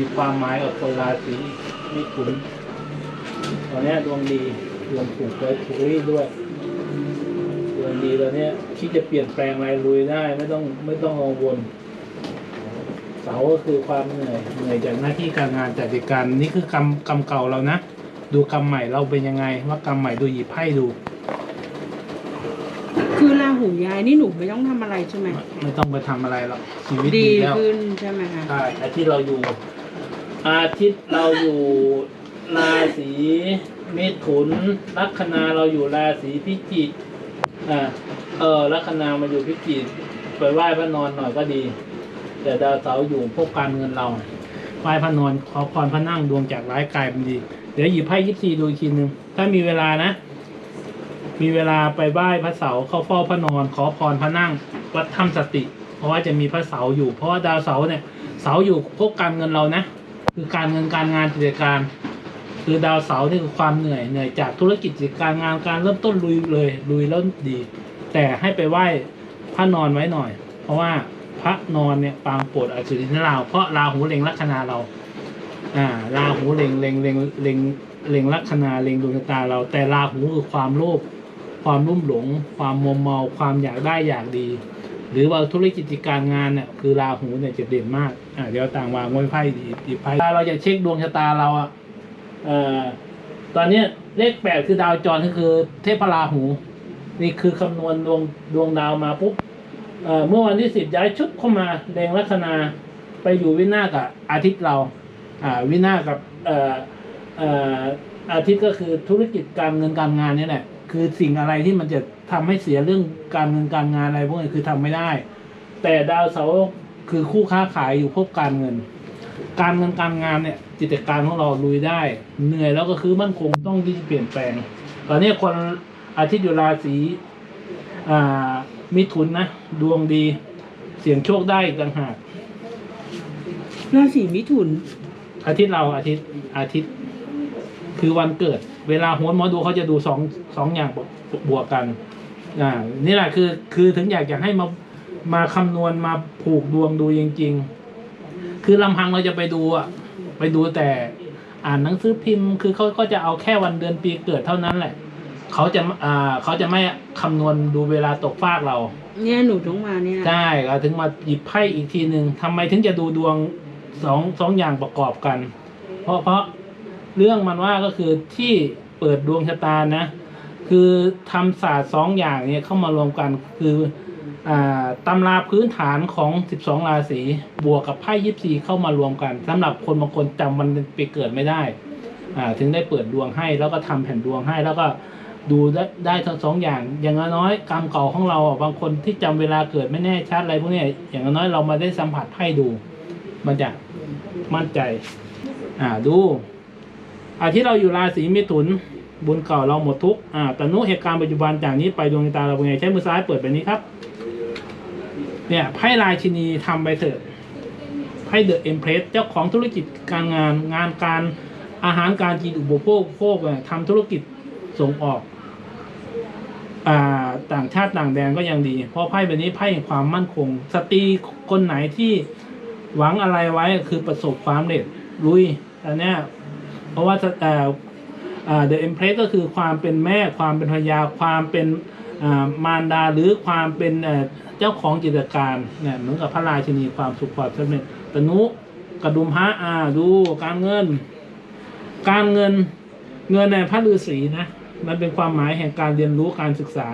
มีความหมายกับคนราศีมิถุนตอนเนี้ยดวงดีดวงถูกเลยถูกรีดด้วยดวงดีตอนเนี้ยที่จะเปลี่ยนแปลงอะไรลุยได้ไม่ต้องไม่ต้องกังวลเสาก็คือความเหนื่อยเหนื่อยจากหน้าที่การงานจากกิจการนี่คือกรรมกรรมเก่าเรานะดูกรรมใหม่เราเป็นยังไง ว่ากรรมใหม่ดูหยิบไพ่ดู คือราหูย้ายนี่หนูไม่ต้องทำอะไรใช่ไหมไม่ต้องไปทำอะไรหรอกชีวิตดีดีแล้วขึ้นใช่ไหมคะ ใช่อาทิตย์เราอยู่ อาทิตย์เราอยู่ราศีเมถุน ลัคนาเราอยู่ราศีพิจิกอ่าเออลัคนามาอยู่พิจิกไปไหว้พระนอนหน่อยก็ดี แต่ดาวเสาร์อยู่พวกการเงินเราไหว้พระนอนขอพรพระนั่งดวงจากร้ายกลายเป็นดี เดี๋ยวหยิบไพ่ยิปซีดูอีกทีหนึ่งถ้ามีเวลานะ มีเวลาไปไหว้พระเสาเข้าเฝ้าพระนอน ขอพรพระนั่ง วัดถ้ำสติ เพราะว่าจะมีพระเสาอยู่ เพราะว่าดาวเสาเนี่ย เสาอยู่พวกการเงินเรานะ คือการเงินการงานกิจการ คือดาวเสาร์นี่คือความเหนื่อยเหนื่อยจากธุรกิจกิจการงานการเริ่มต้นลุยเลยลุยแล้วดี แต่ให้ไปไหว้พระนอนไว้หน่อย เพราะว่าพระนอนเนี่ยปางโปรดอสุรินทราวเพราะราหูเล็งลัคนาเรา อ่า ราหูเล็งเล็งเล็งเล็งเล็งลัคนาเล็งดวงตาเรา แต่ราหูคือความโลภความรุ่มหลง ความมัวเมาความอยากได้อยากดี หรือว่าธุรกิจการงานเนี่ยคือราหูเนี่ยจะเด่นมากอ่าเดี๋ยวต่างวางไว้ไพ่ดีไพ่ถ้าเราจะเช็คดวงชะตาเราอะเอ่อตอนเนี้ยเลขแปดคือดาวจรก็คือเทพราหู นี่คือคำนวณดวงดวงดาวมาปุ๊บเอ่อเมื่อวันที่สิบย้ายชุดเข้ามาแดงลัคนาไปอยู่วินากับอาทิตย์เราอ่าวินากับเอ่อเอ่ออาทิตย์ก็คือธุรกิจการเงินการงานเนี่ยแหละคือสิ่งอะไรที่มันจะ ทำให้เสียเรื่องการเงินการงานอะไรพวกนี้คือทำไม่ได้ แต่ดาวเสาร์คือคู่ค้าขายอยู่พบการเงิน การเงินการงานเนี่ยกิจการของเราลุยได้ เหนื่อยแล้วก็คือมั่นคงต้องที่จะเปลี่ยนแปลง ตอนนี้คนอาทิตย์อยู่ราศีอ่ามิถุนนะดวงดีเสี่ยงโชคได้อีกต่างหากราศีมิถุน อาทิตย์เราอาทิตย์อาทิตย์ คือวันเกิด เวลาโหนหมอดูเขาจะดูสองสองอย่างบวกบวกกัน อ่านี่แหละคือคือถึงอยากจะให้มามาคำนวณมาผูกดวงดูจริง ๆ คือลำพังเราจะไปดูอะไปดูแต่อ่านหนังสือพิมพ์ คือเขาก็จะเอาแค่วันเดือนปีเกิดเท่านั้นแหละเขาจะอ่าเขาจะไม่คำนวณดูเวลาตกฟากเรา เนี่ยหนูต้องมาเนี่ยใช่เราถึงมาหยิบไพ่อีกทีหนึ่งทำไมถึงจะดูดวงสองสองอย่างประกอบกัน เพราะเพราะเรื่องมันว่าก็คือที่เปิดดวงชะตานะ คือทำศาสตร์สองอย่างเนี่ยเข้ามารวมกันคืออ่าตำราพื้นฐานของ 12 ราศีบวกกับไพ่ยิปซีเข้ามารวมกันสำหรับคนบางคนจำวันไปเกิดไม่ได้อ่าถึงได้เปิดดวงให้แล้วก็ทำแผ่นดวงให้แล้วก็ดูได้ได้ทั้งสองอย่าง อย่างน้อยกรรมเก่าของเราบางคนที่จำเวลาเกิดไม่แน่ชัดอะไรพวกนี้อย่างน้อยเรามาได้สัมผัสไพ่ดู มันจะมั่นใจ อ่าดูอาที่เราอยู่ราศีมิถุน บุญเก่าเราหมดทุกอ่าแต่นุเหตุการณ์ปัจจุบันจากนี้ไปดวงตาเราเป็นไงใช้มือซ้ายเปิดแบบนี้ครับ เนี่ยไพ่ลายชินีทำไปเถอะไพ่เดอะเอ็มเพรสเจ้าของธุรกิจการงานงานการอาหารการกินอุปโภคโภคเนี่ยทำธุรกิจส่งออกอ่าต่างชาติต่างแดนก็ยังดี เพราะไพ่แบบนี้ไพ่ความมั่นคง สตรีคนไหนที่หวังอะไรไว้คือประสบความสำเร็จลุยแต่เนี้ยเพราะว่า เอ่ออ่าเดอะเอ็มเพรสก็คือความเป็นแม่ความเป็นภรรยาความเป็นมารดาหรือความเป็นเจ้าของกิจการเนี่ยเหมือนกับพระราชินีความสุขความสำเร็จตนุกระดุมพระอ่าดูการเงิน การเงินเงินในพระฤาษีนะมันเป็นความหมายแห่งการเรียนรู้การศึกษา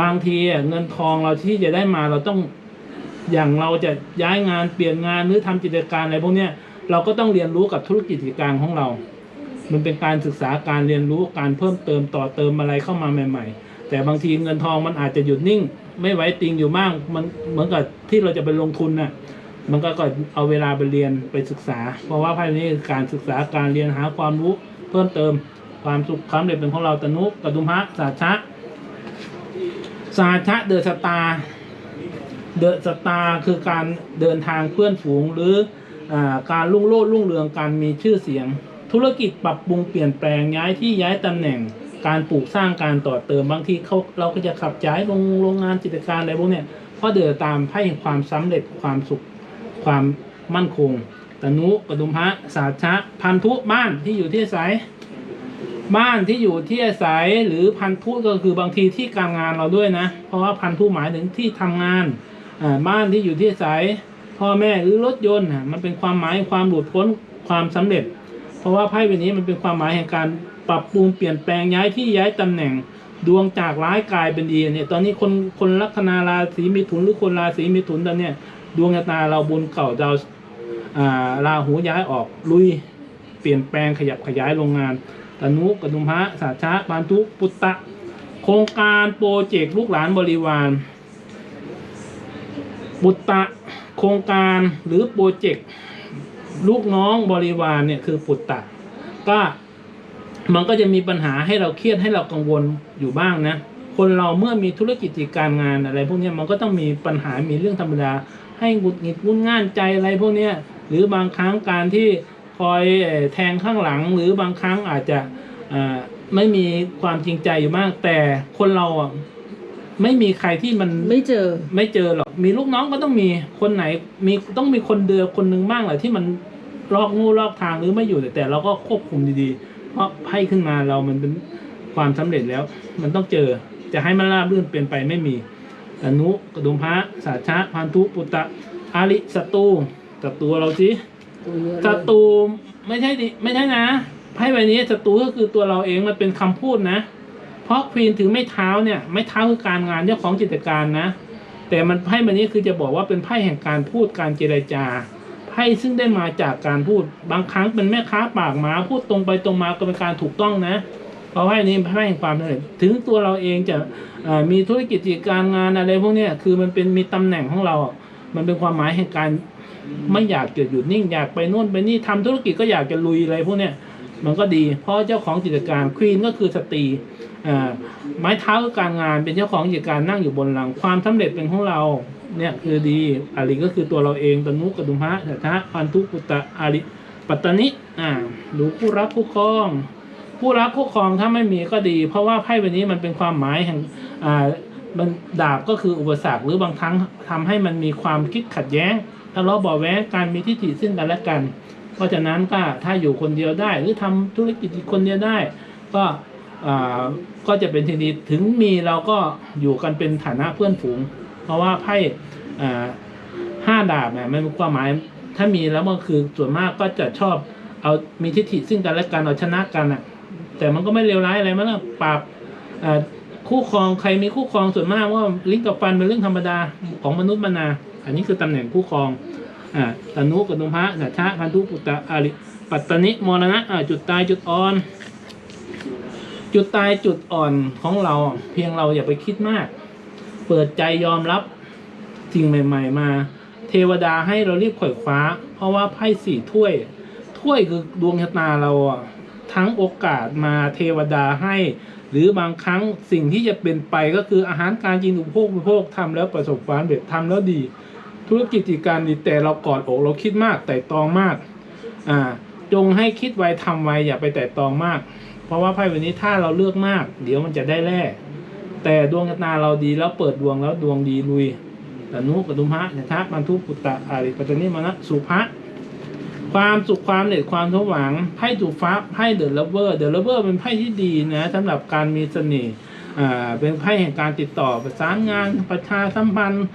บางทีอะเงินทองเราที่จะได้มาเราต้องอย่างเราจะย้ายงานเปลี่ยนงานหรือทำกิจการอะไรพวกเนี้ยเราก็ต้องเรียนรู้กับธุรกิจกิจการของเรา มันเป็นการศึกษาการเรียนรู้การเพิ่มเติมต่อเติมอะไรเข้ามาใหม่ ๆ แต่บางทีเงินทองมันอาจจะหยุดนิ่ง ไม่ไว้ติงอยู่มากมันเหมือนกับที่เราจะไปลงทุนน่ะมันก็ก็เอาเวลาไปเรียนไปศึกษา เพราะว่าไพ่นี้คือการศึกษาการเรียนหาความรู้เพิ่มเติมความสุขความเร็จเป็นของเราตนุกระดุมพระสาชะสาชะเดอะสตาเดอะสตาคือการเดินทางเพื่อนฝูงหรืออการรุ่งโรจน์รุ่งเรืองการมีชื่อเสียง ธุรกิจปรับปรุงเปลี่ยนแปลงย้ายที่ย้ายตำแหน่งการปลูกสร้างการต่อเติมบางทีเขาเราก็จะขับย้ายโรงโรงงานกิจการอะไรพวกเนี้ยเพราะเดินตามไพ่แห่งความสำเร็จความสุขความมั่นคงตนุกระดุมพระสาชะพันธุบ้านที่อยู่ที่อาศัยบ้านที่อยู่ที่อาศัยหรือพันธุก็คือบางทีที่การงานเราด้วยนะ เพราะว่าพันธุหมายถึงที่ทำงานบ้านที่อยู่ที่อาศัยพ่อแม่หรือรถยนต์มันเป็นความหมายความหลุดพ้นความสำเร็จ ราะว่าไพ่ใบนี้มันเป็นความหมายแห่งการปรับปรุงเปลี่ยนแปลงย้ายที่ย้ายตำแหน่งดวงจากร้ายกลายเป็นดีเนี่ยตอนนี้คนคนลัคนาราศีมิถุนหรือคนราศีมิถุนตอนเนี้ยดวงชะตาเราบุญเก่าดาวาราหูย้ายออกลุยเปลี่ยนแปลงขยับขยายโรงงานตนุกดุมพระสาชะปานทุปุตตะ โครงการโปรเจกต์ลูกหลานบริวารบุตตะ โครงการหรือโปรเจกต์ ลูกน้องบริวารเนี่ยคือปุตตะ ก็มันก็จะมีปัญหาให้เราเครียดให้เรากังวลอยู่บ้างนะ คนเราเมื่อมีธุรกิจการงานอะไร พวกนี้มันก็ต้องมีปัญหามีเรื่องธรรมดา ให้หงุดหงิดงุนง่านใจอะไรพวกนี้หรือบางครั้งการที่คอยแทงข้างหลัง หรือบางครั้งอาจจะไม่มีความจริงใจอยู่มาก แต่คนเราอะ ไม่มีใครที่มันไม่เจอ ไม่เจอหรอกมีลูกน้องก็ต้องมีคนไหน มีต้องมีคนเดือคนหนึ่งบ้างแหละที่มันลอกงูลอกทางหรือไม่อยู่แต่แต่เราก็ควบคุมดีๆ เพราะไพ่ขึ้นมาเรามันเป็นความสำเร็จแล้ว มันต้องเจอจะให้มันราบรื่นเป็นไปไม่มีอนุกระดุมพระสาชะพันธุปุตตะอาริศัตรูศัตรูเราสิศัตรูไม่ใช่ดิไม่ใช่นะไพ่ใบนี้ศัตรูก็คือตัวเราเองมันเป็นคำพูดนะ เพราะควีนถือไม่เท้าเนี่ยไม่เท้าคือการงานเจ้าของกิจการนะ แต่มันไพ่ใบนี้คือจะบอกว่าเป็นไพ่แห่งการพูดการเจรจาไพ่ซึ่งได้มาจากการพูดบางครั้งเป็นแม่ค้าปากหมาพูดตรงไปตรงมาก็เป็นการถูกต้องนะเพราะไพ่นี้ไพ่แห่งความสำเร็จถึงตัวเราเองจะมีธุรกิจกิจการงานอะไรพวกนี้คือมันเป็นมีตำแหน่งของเรา มันเป็นความหมายแห่งการไม่อยากจะหยุดนิ่งอยากไปนู่นไปนี่ทำธุรกิจก็อยากจะลุยอะไรพวกเนี้ย มันก็ดี เพราะเจ้าของกิจการควีนก็คือสตรีไม้เท้าคือการงานเป็นเจ้าของกิจการนั่งอยู่บนหลังความสำเร็จเป็นของเราเนี่ยคือดีอาริก็คือตัวเราเองตนุกดุมพระสัทธะพันธุกุตตะอาริปัตตนิอ่าดูคู่รักคู่ครอง ผู้รักคู่ครองถ้าไม่มีก็ดี เพราะว่าไพ่ใบนี้มันเป็นความหมายแห่งอ่ามันดาบก็คืออุปสรรคหรือบางครั้งทำให้มันมีความคิดขัดแย้งทะเลาะเบาะแว้งการมีทิฏฐิซึ่งกันและกัน เพราะฉะนั้นก็ถ้าอยู่คนเดียวได้ หรือทำธุรกิจคนเดียวได้ ก็ก็จะเป็นทีดีถึงมีเราก็อยู่กันเป็นฐานะเพื่อนฝูง เพราะว่าไพ่ห้าดาบเนี่ยมันมีความหมายถ้ามีแล้วมันคือส่วนมากก็จะชอบเอามีทิฏฐิซึ่งกันและกันเอาชนะกันอะ แต่มันก็ไม่เลวร้ายอะไรมั้งนะปราบคู่ครองใครมีคู่ครองส่วนมากว่าลิ้นกับฟันเป็นเรื่องธรรมดาของมนุษย์มนา อันนี้คือตำแหน่งคู่ครอง อ่าตนุกดุมพะสัชะพันธุปุตตะอาริปัตตนิมรณะอ่าจุดตายจุดอ่อน จุดตายจุดอ่อนของเราเพียงเราอย่าไปคิดมาก เปิดใจยอมรับสิ่งใหม่ ๆ มา เทวดาให้เรารีบขวอยคว้า เพราะว่าไพ่สี่ถ้วย ถ้วยคือดวงชะตาเราอะทั้งโอกาสมาเทวดาให้ หรือบางครั้งสิ่งที่จะเป็นไปก็คืออาหารการกินอุปโภคบริโภคทำแล้วประสบความสำเร็จทำแล้วดี ธุรกิจกิจการดีแต่เรากอดอกเราคิดมากแต่ตองมากอ่าจงให้คิดไวทำไวอย่าไปแต่ตองมาก เพราะว่าไพ่ใบนี้ถ้าเราเลือกมาก เดี๋ยวมันจะได้แร่แต่ดวงชะตาเราดีแล้วเปิดดวงแล้วดวงดีลุยตนุปตุมะยะทะมันทุปุตตะอาริปัตตนิมนะสุภะความสุขความเด็ดความสมหวังไพ่ถูกฟ้าไพ่เดอะเลเวอร์เดอะเลเวอร์เป็นไพ่ที่ดีนะสำหรับการมีเสน่ห์ เป็นไพ่แห่งการติดต่อประสานงานประชาสัมพันธ์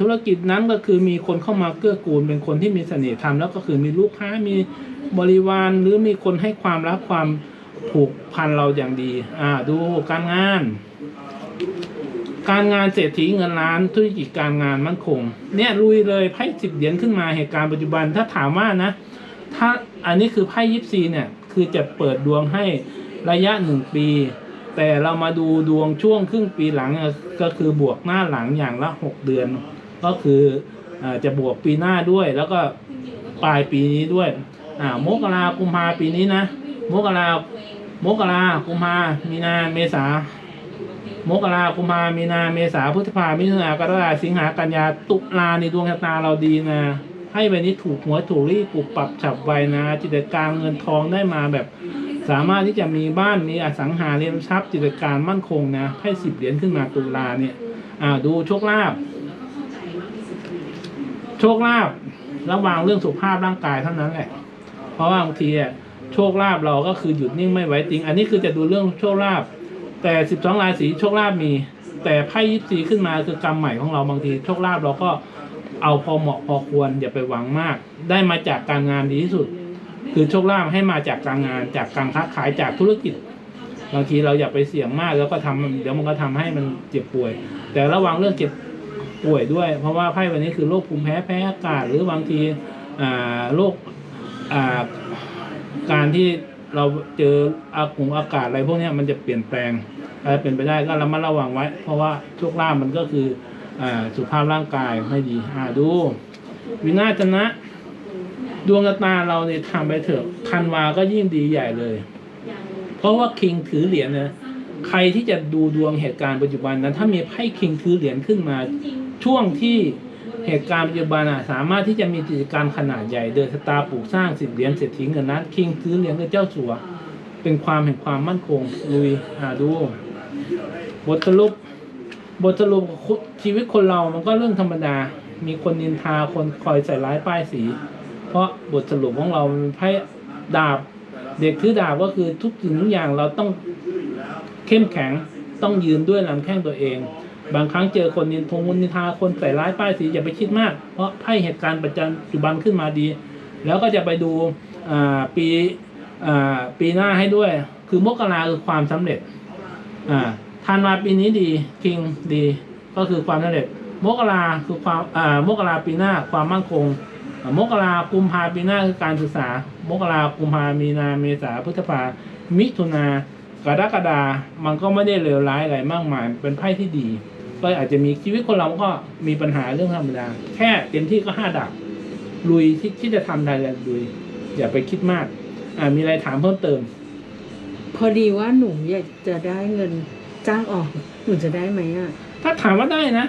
ธุรกิจนั้นก็คือมีคนเข้ามาเกื้อกูล เป็นคนที่มีเสน่ห์ทำแล้วก็คือมีลูกค้ามีบริวารหรือมีคนให้ความรักความผูกพันเราอย่างดีอ่าดูการงาน การงานเศรษฐีเงินล้านธุรกิจการงานมั่นคง เนี่ยลุยเลยไพ่สิบเหรียญขึ้นมาเหตุการณ์ปัจจุบันถ้าถามว่านะ ถ้าอันนี้คือไพ่ยิปซีเนี่ยคือจะเปิดดวงให้ระยะหนึ่งปี แต่เรามาดูดวงช่วงครึ่งปีหลังก็คือบวกหน้าหลังอย่างละหกเดือน ก็คืออจะบวกปีหน้าด้วย แล้วก็ปลายปีนี้ด้วยอ่ามกรากุมภาปีนี้นะมกรามกรากุมภามีนาเมษามกรากุมภามีนาเมษาพฤษภามิถุนากรกฎาสิงหากันยาตุลาในดวงชะตาเราดีนะ ให้ใบนี้ถูกหัวถูกรีบปรับฉับไวนะ จิตการเงินทองได้มาแบบ สามารถที่จะมีบ้านมีอสังหาริมทรัพย์จิตการมั่นคงนะให้สิบเหรียญขึ้นมาตุลาเนี่ยอ่าดูโชคลาภโชคลาภระวังเรื่องสุขภาพร่างกายเท่านั้นแหละ เพราะว่าบางทีอะโชคลาภเราก็คือหยุดนิ่งไม่ไหวติง อันนี้คือจะดูเรื่องโชคลาภแต่สิบสองราศีโชคลาภมี แต่ไพ่ยิปซีขึ้นมาคือกรรมใหม่ของเราบางทีโชคลาภเราก็เอาพอเหมาะพอควรอย่าไปหวังมาก ได้มาจากการงานดีที่สุด คือโชคลาภให้มาจากการงานจากการค้าขายจากธุรกิจบางทีเราอย่าไปเสี่ยงมากแล้วก็ทำเดี๋ยวมันก็ทำให้มันเจ็บป่วย แต่ระวังเรื่องเจ็บป่วยด้วย เพราะว่าไพ่วันนี้คือโรคภูมิแพ้แพ้อากาศหรือบางทีอ่าโรคอ่าการที่เราเจออากงอากาศอะไรพวกนี้มันจะเปลี่ยนแปลงอะไรเป็นไปได้ก็ระมัดระวังไว้ เพราะว่าโชคลาภมันก็คืออ่าสุขภาพร่างกายไม่ดีอ่าดู วินาศนะ ดวงตาเราเนี่ยทำไปเถอะคันวาก็ยิ่งดีใหญ่เลย เพราะว่าคิงถือเหรียญนะใครที่จะดูดวงเหตุการณ์ปัจจุบันนั้น ถ้ามีไพ่คิงถือเหรียญขึ้นมา ช่วงที่เหตุการณ์ปัจจุบันอะสามารถที่จะมีกิจการขนาดใหญ่เดินสตาปลูกสร้างสิบเหรียญเศรษฐีเงินล้านคิงถือเหรียญคือเจ้าสัว เป็นความแห่งความมั่นคงลุยอ่าดูบทสรุปบทสรุปชีวิตคนเรามันก็เรื่องธรรมดา มีคนนินทาคนคอยใส่ร้ายป้ายสี เพราะบทสรุปของเรามันไพ่ดาบ เด็กถือดาบก็คือทุกสิ่งทุกอย่างเราต้องเข้มแข็งต้องยืนด้วยลำแข้งตัวเอง บางครั้งเจอคนนินทงนินทาคนใส่ร้ายป้ายสีอย่าไปคิดมาก เพราะไพ่เหตุการณ์ปัจจุบันขึ้นมาดี แล้วก็จะไปดูปีปีหน้าให้ด้วย คือมกราคือความสำเร็จอ่าธันวาปีนี้ดีคิงดีก็คือความสำเร็จมกราคือความมกราปีหน้าความมั่นคง มกรากุมภาปีหน้าคือการศึกษา มกรากุมภามีนาเมษาพฤษภามิถุนากรกฎามันก็ไม่ได้เลวร้ายอะไรมากมาย เป็นไพ่ที่ดี ก็อาจจะมีชีวิตคนเราก็มีปัญหาเรื่องธรรมดา แค่เต็มที่ก็ห้าดาบลุยที่ที่จะทำได้เลยลุย อย่าไปคิดมาก อ่ามีอะไรถามเพิ่มเติม พอดีว่าหนูอยากจะได้เงินจ้างออกหนูจะได้ไหมอะ ถ้าถามว่าได้นะ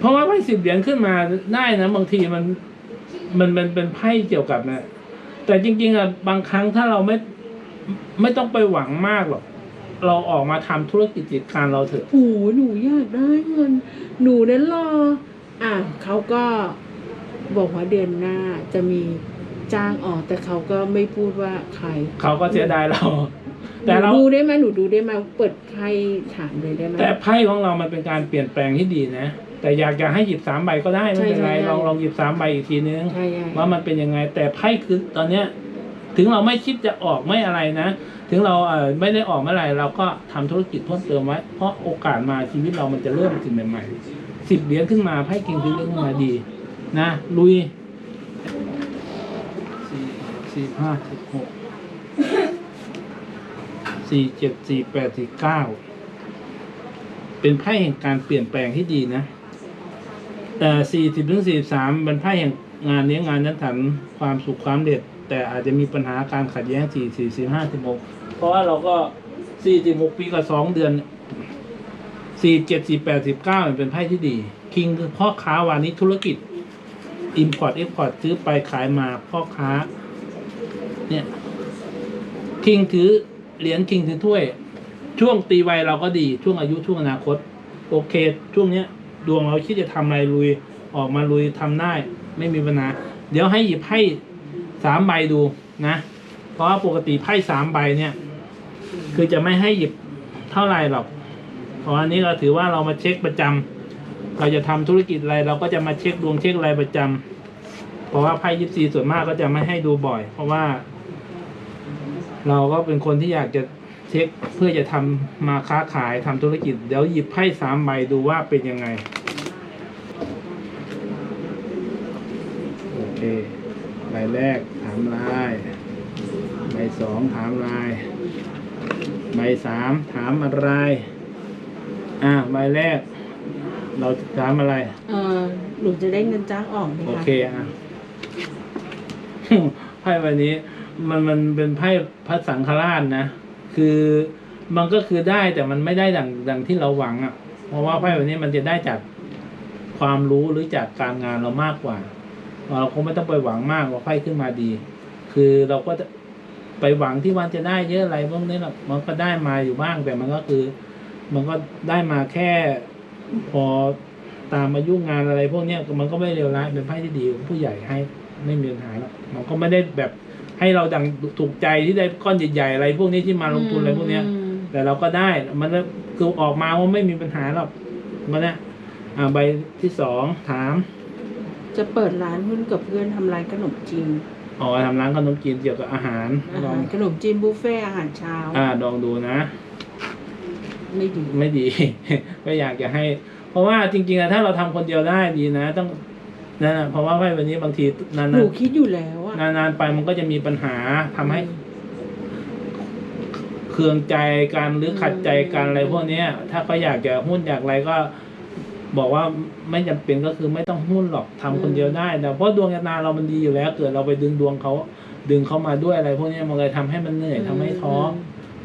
เพราะว่าไพ่สิบเหรียญขึ้นมาได้นะบางทีมันมันเป็นเป็นไพ่เกี่ยวกับนะแต่จริงๆอะบางครั้งถ้าเราไม่ไม่ต้องไปหวังมากหรอกเราออกมาทำธุรกิจกิจการเราเถอะโอ้หนูอยากได้เงิน หนูนั้นรอ อะเขาก็บอกว่าเดือนหน้าจะมีจ้างออกแต่เขาก็ไม่พูดว่าใคร เขาก็เสียดายเราห แต่นูเราดูได้ไหมหนูดูได้ไหมเปิดไพ่ถามเลยได้ไหมแต่ไพ่ของเรามันเป็นการเปลี่ยนแปลงที่ดีนะ แต่อยากจะให้หยิบสามใบก็ได้ไม่เป็นไรใช่ใช่ลองลองหยิบสามใบอีกทีนึงใช่ใช่ว่ามันเป็นยังไง แต่ไพ่คือตอนเนี้ย ถึงเราไม่คิดจะออกไม่อะไรนะ ถึงเราเออไม่ได้ออกเมื่อไหร่เราก็ทำธุรกิจเพิ่มเติมไว้ เพราะโอกาสมาชีวิตเรามันจะเริ่มสิ่งใหม่ๆสิบเหรียญขึ้นมาไพ่กิงคือเรื่องมาดี นะลุยสี่สี่ห้าสิบหก สี่เจ็ดสี่แปดสี่เก้าเป็นไพ่แห่งการเปลี่ยนแปลงที่ดีนะ แต่สี่สิบถึงสี่สามเป็นไพ่แห่งงานเลี้ยงงานยันถันความสุขความเด็ด แต่อาจจะมีปัญหาการขัดแย้งสี่สี่สี่ห้าสิบหกเพราะว่าเราก็สี่สิบหกปีกับสองเดือนสี่เจ็ดสี่แปดสิบเก้าเป็นไพ่ที่ดี คิงคือพ่อค้าวานิชธุรกิจอิมพอร์ตเอ็กพอร์ตซื้อไปขายมาพ่อค้า เนี่ยคิงถือ เหรียญคิงถือถ้วย ช่วงตีวัยเราก็ดีช่วงอายุช่วงอนาคต โอเค ช่วงเนี้ยดวงเราคิดจะทำอะไรลุยออกมาลุยทำได้ ไม่มีปัญหาเดี๋ยวให้หยิบไพ่สามใบดูนะ เพราะว่าปกติไพ่สามใบเนี่ย คือจะไม่ให้หยิบเท่าไหร่หรอกเพราะอันนี้เราถือว่าเรามาเช็คประจำเราจะทำธุรกิจอะไรเราก็จะมาเช็คดวงเช็คอะไรประจำเพราะว่าไพ่ยิปซีส่วนมากก็จะไม่ให้ดูบ่อย เพราะว่า เราก็เป็นคนที่อยากจะเช็คเพื่อจะทำมาค้าขายทำธุรกิจ เดี๋ยวหยิบไพ่สามใบดูว่าเป็นยังไง โอเค ใบแรกถามลาย ใบสองถามลาย ใบสามถามอะไร อ่าใบแรก เราจะถามอะไร เออหนูจะได้เงินจ้างออกไหมโอคะเคอะไพ่ใบนี้ มันมันเป็นไพ่พระสังฆราชนะ คือมันก็คือได้แต่มันไม่ได้ดังดังที่เราหวังอะ เพราะว่าไพ่ใบบนี้มันจะได้จากความรู้หรือจากการงานเรามากกว่า เราคงไม่ต้องไปหวังมากว่าไพ่ขึ้นมาดี คือเราก็จะไปหวังที่วันจะได้เยอะอะไรพวกนี้หรอกมันก็ได้มาอยู่บ้างแต่มันก็คือ มันก็ได้มาแค่พอตามอายุงานอะไรพวกเนี้ยมันก็ไม่เลวร้ายเป็นไพ่ที่ดีผู้ใหญ่ให้ไม่มีปัญหาหรอกมันก็ไม่ได้แบบ ให้เราดังถูกใจที่ได้ก้อนใหญ่ๆอะไรพวกนี้ที่มาลงทุนอะไรพวกเนี้ยอืมแต่เราก็ได้มันก็คือออกมาว่าไม่มีปัญหาหรอกมันนะอ่าใบที่สองถาม จะเปิดร้านหุ้นกับเพื่อนทำร้านขนมจีนอ๋อทำร้านขนมจีนเกี่ยวกับอาหารอาลอหางรขนมจีนบุฟเฟ่ต์อาหารเช้าอ่าลองดูนะ ไม่ดีไม่ดี ก็อยากจะให้ เพราะว่าจริงๆอะถ้าเราทำคนเดียวได้ดีนะ ต้องนั่นนะเพราะว่าไพ่วันนี้บางทีนานหนูคิดอยู่แล้วอะๆ นานๆไปมันก็จะมีปัญหาทำให้เคืองใจกันหรือขัดใจกันอะไรพวกเนี้ย ถ้าเขาอยากจะหุ้นอยากอะไรก็ บอกว่าไม่จำเป็นก็คือไม่ต้องหุ้นหรอกทำคนเดียวได้แต่เพราะดวงชะตาเรามันดีอยู่แล้ว เกิดเราไปดึงดวงเขาดึงเขามาด้วยอะไรพวกเนี้ยมันเลยทำให้มันเหนื่อยทำให้ท้อ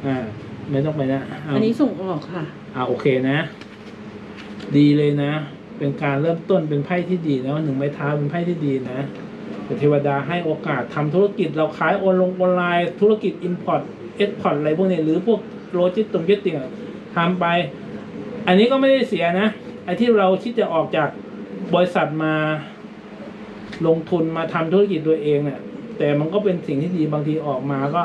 อ่า ไม่ต้องไปนะเอาอันนี้ส่งออกค่ะ อ่าโอเคนะ ดีเลยนะ เป็นการเริ่มต้นเป็นไพ่ที่ดีนะหนึ่งไม้เท้าเป็นไพ่ที่ดีนะแต่ เทวดาให้โอกาสทำธุรกิจเราขายออนลงออนไลน์ ธุรกิจอินพอตเอ็กพอร์ตอะไรพวกนี้หรือพวกโลจิสตรงจิสติกอะทำไป อันนี้ก็ไม่ได้เสียนะไอ้ที่เราคิดจะออกจากบริษัทมาลงทุนมาทำธุรกิจตัวเองเนี่ย แต่มันก็เป็นสิ่งที่ดีบางทีออกมาก็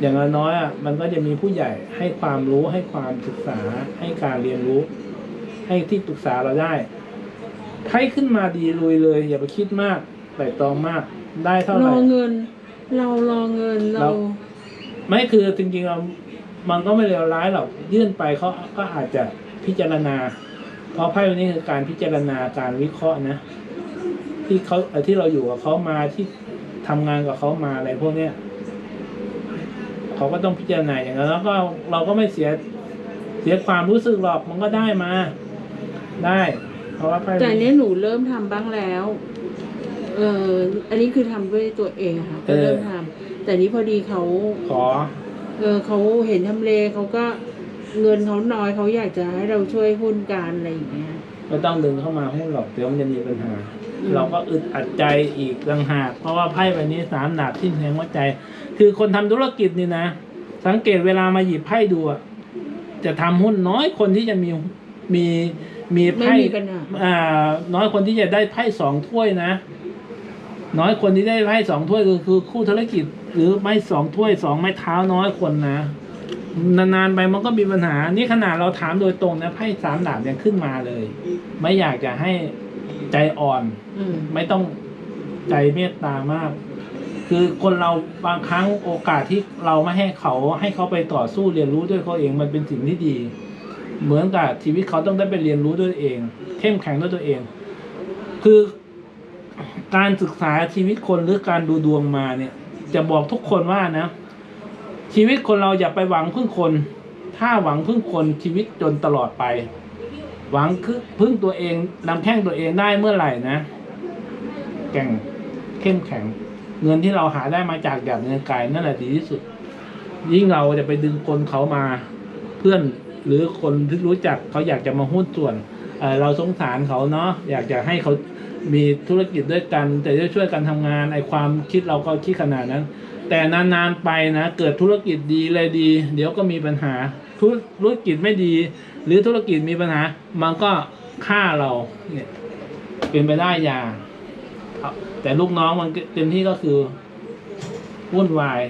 อย่างน้อยอะมันก็จะมีผู้ใหญ่ให้ความรู้ให้ความศึกษาให้การเรียนรู้ ให้ที่ปรึกษาเราได้ ไพ่ขึ้นมาดีลุยเลย อย่าไปคิดมากไต่ตรองมากได้เท่ารไหร่ อเงิน เรารอเงินเรา เรา ไม่คือจริงๆเรามันก็ไม่เลวร้ายหรอกยื่นไปเขาก็อาจจะพิจารณา เพราะไพ่วันนี้คือการพิจารณาการวิเคราะห์นะ ที่เขาเอ่อที่เราอยู่กับเขามาที่ทำงานกับเขามาอะไรพวกเนี้ยเขาก็ต้องพิจารณาอย่างนั้นแล้วก็เราก็ไม่เสียเสียความรู้สึกหรอกมันก็ได้มา ได้เพ ราะว่าไพ่แต่อันเนี้ยหนูเริ่มทำบ้างแล้ว เอออันนี้คือทำด้วยตัวเองอะค่ะ ก็เริ่มทำแต่นี้พอดีเขา ขอ เออเขาเห็นทำเลเขาก็เงินเขาน้อยเขาอยากจะให้เราช่วยหุ้นการอะไรอย่างเงี้ย ไม่ต้องดึงเข้ามาหุ้นหรอกเดี๋ยวมันจะมีปัญหา อืม เราก็อึดอัดใจอีกต่างหาก เพราะว่าไพ่ใบนี้สามดาบที่แทงหัวใจ คือคนทำธุรกิจนี่นะ สังเกตเวลามาหยิบไพ่ดูอะจะทำหุ้นน้อยคนที่จะมีมี มีไม่ไพ่มีปัญหา อ่า น้อยคนที่จะได้ไพ่สองถ้วยนะ น้อยคนที่ได้ไพ่สองถ้วยคือคือคู่ธุรกิจ หรือไม้สองถ้วยสองไม้เท้าน้อยคนนะ นานๆไปมันก็มีปัญหา นี่ขนาดเราถามโดยตรงนะไพ่สามดาบยังขึ้นมาเลย ไม่อยากจะให้ใจอ่อน อืม ไม่ต้องใจเมตตามาก คือคนเราบางครั้งโอกาสที่เราไม่ให้เขาให้เขาไปต่อสู้เรียนรู้ด้วยเขาเองมันเป็นสิ่งที่ดี เหมือนกับชีวิตเขาต้องได้ไปเรียนรู้ด้วยตัวเอง เข้มแข็งด้วยตัวเอง คือการศึกษาชีวิตคนหรือการดูดวงมาเนี่ย จะบอกทุกคนว่านะ ชีวิตคนเราอย่าไปหวังพึ่งคน ถ้าหวังพึ่งคนชีวิตจนตลอดไป หวังคือพึ่งตัวเองนำแข้งตัวเองได้เมื่อไหร่นะแก่งเข้มแข็ง เงินที่เราหาได้มาจากหยาดเงินกายนั่นแหละดีที่สุด ยิ่งเราจะไปดึงคนเขามา เพื่อน หรือคนที่รู้จักเขาอยากจะมาหุ้นส่วนเเราสงสารเขาเนาะอยากจะให้เขามีธุรกิจด้วยกัน แต่จะช่วยกันทำงานไอความคิดเราก็คิดขนาดนั้น แต่นานๆไปนะเกิดธุรกิจดีเลยดี เดี๋ยวก็มีปัญหาธุรกิจไม่ดี หรือธุรกิจมีปัญหา มันก็ฆ่าเราเนี่ยเป็นไปได้อย่างแต่ลูกน้องมันเต็มที่ก็คือวุ่นวาย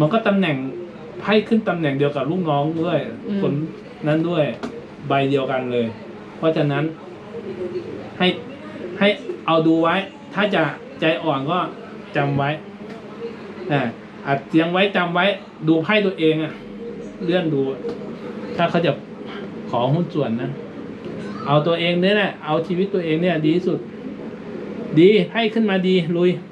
มันก็ตำแหน่ง ไพ่ขึ้นตำแหน่งเดียวกับลูกน้องด้วย อืม คนนั้นด้วยใบเดียวกันเลย เพราะฉะนั้นให้ให้เอาดูไว้ ถ้าจะใจอ่อนก็จำไว้อ่าอัดเสียงไว้จำไว้ ดูไพ่ตัวเองอะเลื่อนดู ถ้าเขาจะขอหุ้นส่วนนะ เอาตัวเองเนี่ยแหละเอาชีวิตตัวเองเนี่ย ดีที่สุด ดีให้ขึ้นมาดีลุยอ